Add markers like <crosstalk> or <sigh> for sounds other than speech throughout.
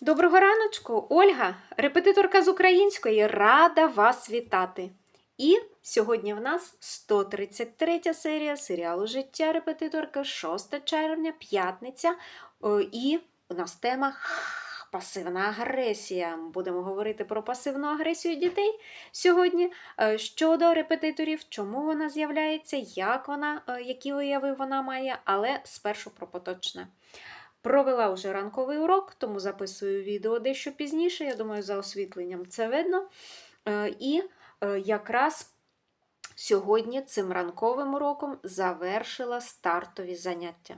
Доброго раночку, Ольга, репетиторка з української, рада вас вітати. І сьогодні в нас 133 серія серіалу Життя репетиторка, 6 червня, п'ятниця. І у нас тема пасивна агресія. Будемо говорити про пасивну агресію дітей сьогодні. Е, Щодо репетиторів, чому вона з'являється, як вона, е, які вияви вона має, але спершу про поточне. Провела вже ранковий урок, тому записую відео дещо пізніше. Я думаю, за освітленням це видно. Е, І е, якраз сьогодні цим ранковим уроком завершила стартові заняття.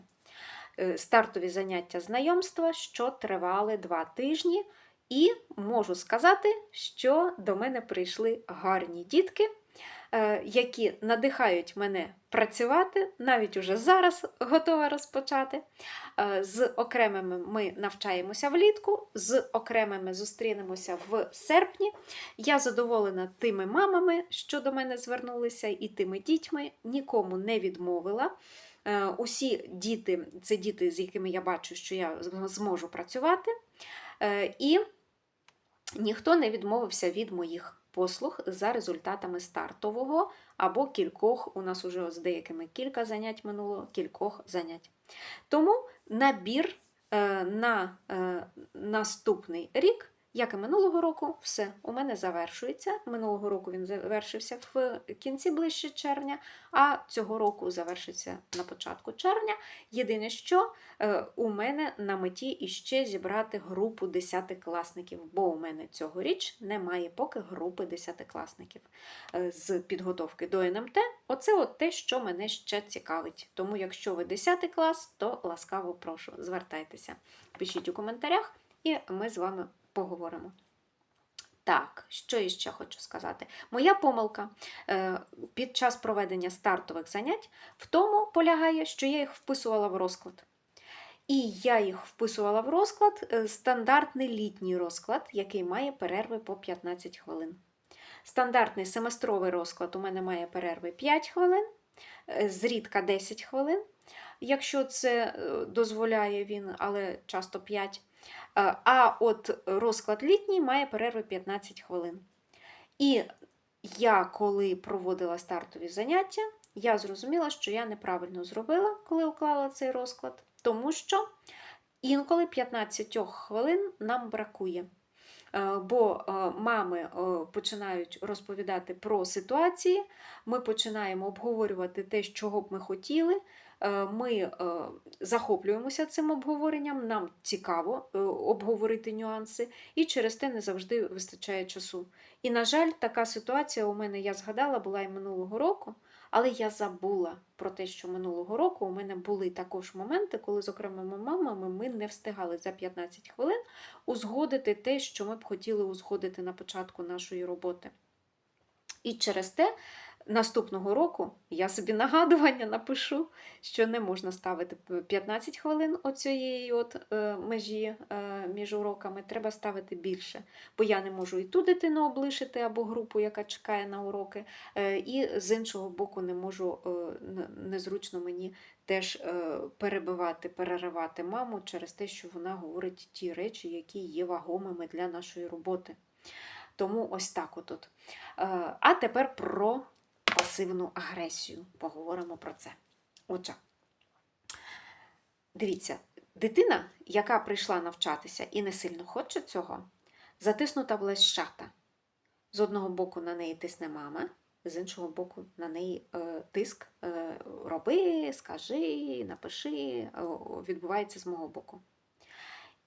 Е, Стартові заняття знайомства, що тривали два тижні. І можу сказати, що до мене прийшли гарні дітки, які надихають мене працювати, навіть уже зараз готова розпочати. Е, З окремими ми навчаємося влітку, з окремими зустрінемося в серпні. Я задоволена тими мамами, що до мене звернулися, і тими дітьми, нікому не відмовила. Е, Усі діти це діти, з якими я бачу, що я зможу працювати. Е, І ніхто не відмовився від моїх послуг за результатами стартового або кількох, у нас уже з деякими кілька занять минуло, кількох занять. Тому набір е, на е, наступний рік, як і минулого року, все у мене завершується. Минулого року він завершився в кінці ближче червня, а цього року завершиться на початку червня. Єдине, що е, у мене на меті іще зібрати групу десятикласників, бо у мене цьогоріч немає поки групи десятикласників е, з підготовки до НМТ. Оце от те, що мене ще цікавить. Тому, якщо ви 10 клас, то ласкаво прошу, звертайтеся. Пишіть у коментарях, і ми з вами поговоримо. Так, що іще хочу сказати? Моя помилка е, під час проведення стартових занять в тому полягає, що я їх вписувала в розклад. І я їх вписувала в розклад, е, стандартний літній розклад, який має перерви по 15 хвилин. Стандартний семестровий розклад у мене має перерви 5 хвилин, е, зрідка 10 хвилин, якщо це дозволяє він, але часто 5. Е, А от розклад літній має перерви 15 хвилин. І я, коли проводила стартові заняття, я зрозуміла, що я неправильно зробила, коли уклала цей розклад, тому що інколи 15 хвилин нам бракує. Е, Бо е, мами починають розповідати про ситуації, ми починаємо обговорювати те, чого б ми хотіли. Е, Ми е, захоплюємося цим обговоренням, нам цікаво е, обговорити нюанси, і через те не завжди вистачає часу. І, на жаль, така ситуація у мене, я згадала, була і минулого року, але я забула про те, що минулого року у мене були також моменти, коли з окремими мамами ми не встигали за 15 хвилин узгодити те, що ми б хотіли узгодити на початку нашої роботи. І через те наступного року я собі нагадування напишу, що не можна ставити 15 хвилин оцієї от е, межі е, між уроками, треба ставити більше. Бо я не можу і ту дитину облишити або групу, яка чекає на уроки, е, і з іншого боку не можу незручно мені теж перебивати, переривати маму через те, що вона говорить ті речі, які є вагомими для нашої роботи. Тому ось так. Е, А тепер про пасивну агресію. Поговоримо про це. Отже, дивіться, дитина, яка прийшла навчатися і не сильно хоче цього, затиснута в лещата. З одного боку на неї тисне мама, з іншого боку на неї е, тиск е, роби, скажи, напиши, е, відбувається з мого боку.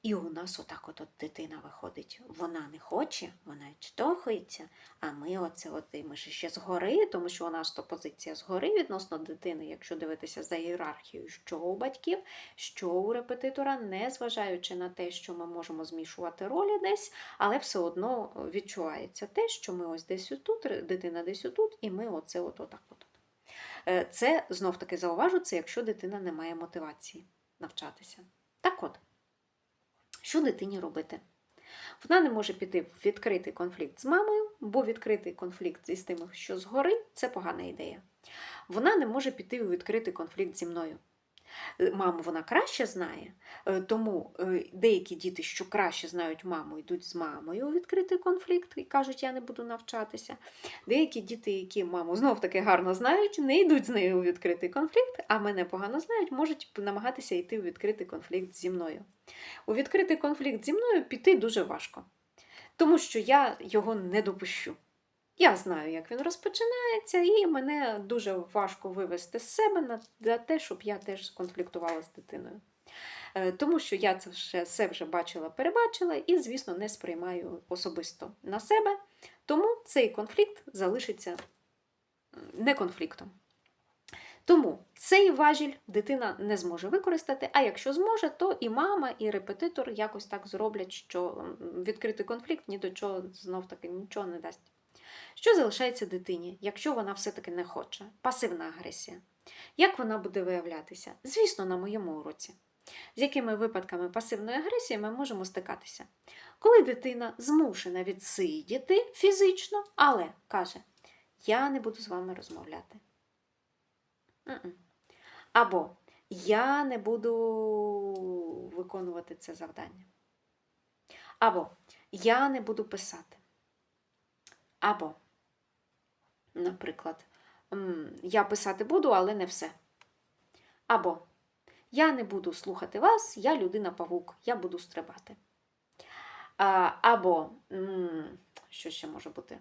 І у нас отак от, дитина виходить. Вона не хоче, вона відштовхується, а ми оце от, ще згори, тому що у нас то позиція згори відносно дитини, якщо дивитися за ієрархією, що у батьків, що у репетитора, не зважаючи на те, що ми можемо змішувати ролі десь, але все одно відчувається те, що ми ось десь отут, дитина десь отут, і ми оце от отак от. Е, Це знов таки зауважу, це якщо дитина не має мотивації навчатися. Так от. Що дитині робити? Вона не може піти в відкритий конфлікт з мамою, бо відкритий конфлікт із тим, що згори це погана ідея. Вона не може піти у відкритий конфлікт зі мною. Е, Маму вона краще знає, е, тому е, деякі діти, що краще знають маму, йдуть з мамою у відкритий конфлікт і кажуть, я не буду навчатися. Деякі діти, які маму знов таки гарно знають, не йдуть з нею у відкритий конфлікт, а мене погано знають, можуть намагатися йти у відкритий конфлікт зі мною. У відкритий конфлікт зі мною піти дуже важко, тому що я його не допущу. Я знаю, як він розпочинається, і мене дуже важко вивести з себе на на те, щоб я теж конфліктувала з дитиною. Е, Тому що я це вже, все вже бачила, перебачила і, звісно, не сприймаю особисто на себе. Тому цей конфлікт залишиться не конфліктом. Тому цей важіль дитина не зможе використати, а якщо зможе, то і мама, і репетитор якось так зроблять, що відкритий конфлікт ні до чого знов таки нічого не дасть. Що залишається дитині, якщо вона все-таки не хоче? Пасивна агресія. Як вона буде виявлятися? Звісно, на моєму уроці. З якими випадками пасивної агресії ми можемо стикатися? Коли дитина змушена відсидіти фізично, але каже: Я не буду з вами розмовляти. Або я не буду виконувати це завдання. Або я не буду писати. Або, наприклад, я писати буду, але не все. Або я не буду слухати вас, я людина-павук, я буду стрибати. Або, що ще може бути?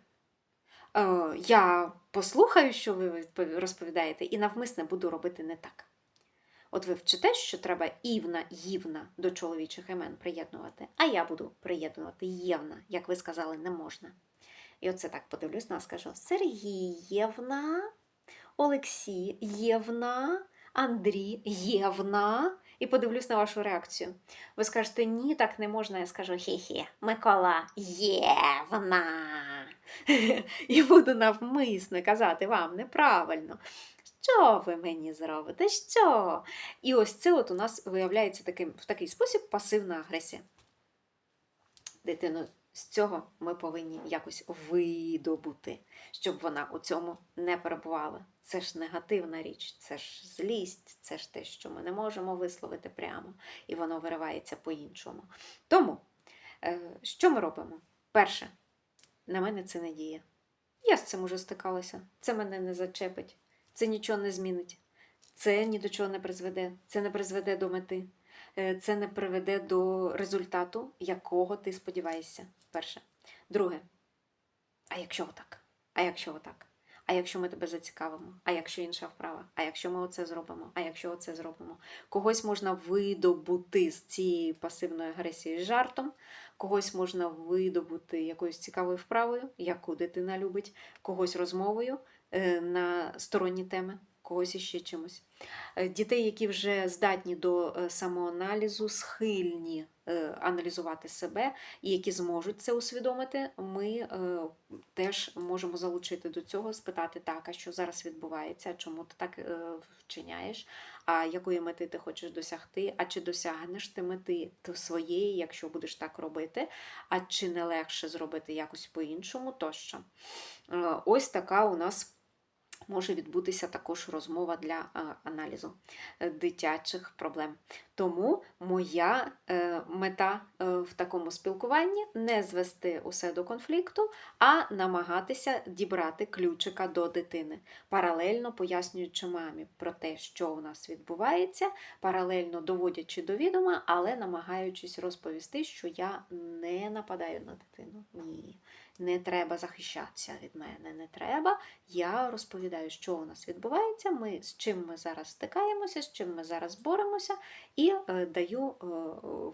Е, Я послухаю, що ви розповідаєте, і навмисне буду робити не так. От ви вчите, що треба івна, ївна до чоловічих імен приєднувати, а я буду приєднувати євна, як ви сказали, не можна. І оце так подивлюсь на скажу: Сергієвна, Олексієвна, Андрієвна. І подивлюсь на вашу реакцію. Ви скажете, ні, так не можна. Я скажу хі-хі, Микола Євна. <laughs> І буду навмисно казати вам неправильно. Що ви мені зробите? Що? І ось це от у нас виявляється таким, в такий спосіб пасивна агресія. Дитину з цього ми повинні якось видобути, щоб вона у цьому не перебувала. Це ж негативна річ, це ж злість, це ж те, що ми не можемо висловити прямо, і воно виривається по-іншому. Тому, е, що ми робимо? Перше, на мене це не діє. Я з цим уже стикалася. Це мене не зачепить, це нічого не змінить, це ні до чого не призведе, це не призведе до мети. Е, Це не приведе до результату, якого ти сподіваєшся. Перше. Друге. А якщо отак? А якщо отак? А якщо ми тебе зацікавимо? А якщо інша вправа? А якщо ми оце зробимо? А якщо оце зробимо? Когось можна видобути з цієї пасивної агресії жартом, когось можна видобути якоюсь цікавою вправою, яку дитина любить, когось розмовою е, на сторонні теми, когось іще чимось. Е, Дітей, які вже здатні до е, самоаналізу, схильні е, аналізувати себе, і які зможуть це усвідомити, ми теж можемо залучити до цього, спитати так, а що зараз відбувається, чому ти так вчиняєш, а якої мети ти хочеш досягти, а чи досягнеш ти мети своєї, якщо будеш так робити, а чи не легше зробити якось по-іншому тощо. Ось така у нас може відбутися також розмова для аналізу е, дитячих проблем. Тому моя е, мета е, в такому спілкуванні не звести усе до конфлікту, а намагатися дібрати ключика до дитини, паралельно пояснюючи мамі про те, що у нас відбувається, паралельно доводячи до відома, але намагаючись розповісти, що я не нападаю на дитину. Ні. Не треба захищатися від мене, не треба. Я розповідаю, що у нас відбувається, ми, з чим ми зараз стикаємося, з чим ми зараз боремося, і е, даю е,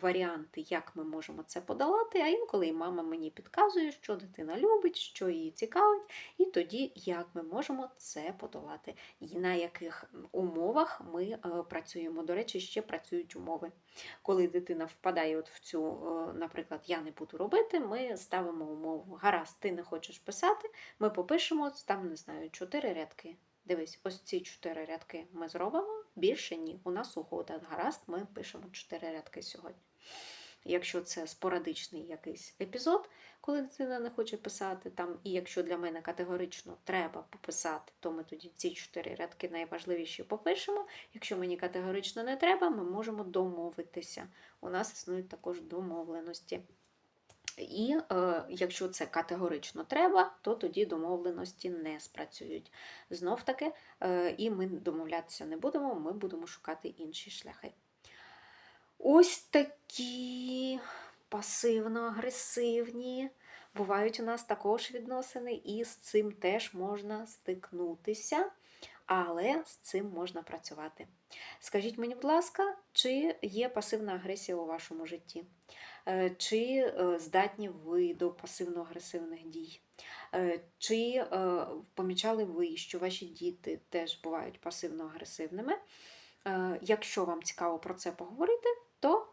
варіанти, як ми можемо це подолати. А інколи і мама мені підказує, що дитина любить, що її цікавить, і тоді як ми можемо це подолати, і на яких умовах ми е, працюємо. До речі, ще працюють умови. Коли дитина впадає от в цю, наприклад, я не буду робити, ми ставимо умову. Гаразд, ти не хочеш писати, ми попишемо там, не знаю, чотири рядки. Дивись, ось ці чотири рядки ми зробимо, більше ні. У нас угода. Гаразд, ми пишемо чотири рядки сьогодні. Якщо це спорадичний якийсь епізод, коли дитина не хоче писати, там, і якщо для мене категорично треба пописати, то ми тоді ці чотири рядки найважливіші попишемо. Якщо мені категорично не треба, ми можемо домовитися. У нас існують також домовленості. І е, якщо це категорично треба, то тоді домовленості не спрацюють. Знов таки, е, і ми домовлятися не будемо, ми будемо шукати інші шляхи. Ось такі пасивно-агресивні. Бувають у нас також відносини, і з цим теж можна стикнутися, але з цим можна працювати. Скажіть мені, будь ласка, чи є пасивна агресія у вашому житті? Е, Чи е, здатні ви до пасивно-агресивних дій? Е, Чи помічали ви, що ваші діти теж бувають пасивно-агресивними? Якщо вам цікаво про це поговорити, то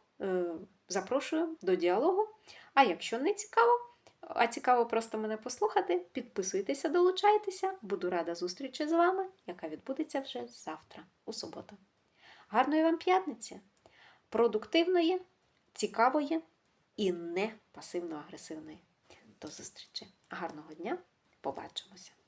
запрошую до діалогу. А якщо не цікаво, а цікаво просто мене послухати, підписуйтеся, долучайтеся. Буду рада зустрічі з вами, яка відбудеться вже завтра, у суботу. Гарної вам п'ятниці! Продуктивної, цікавої і не пасивно-агресивної. До зустрічі. Гарного дня! Побачимося!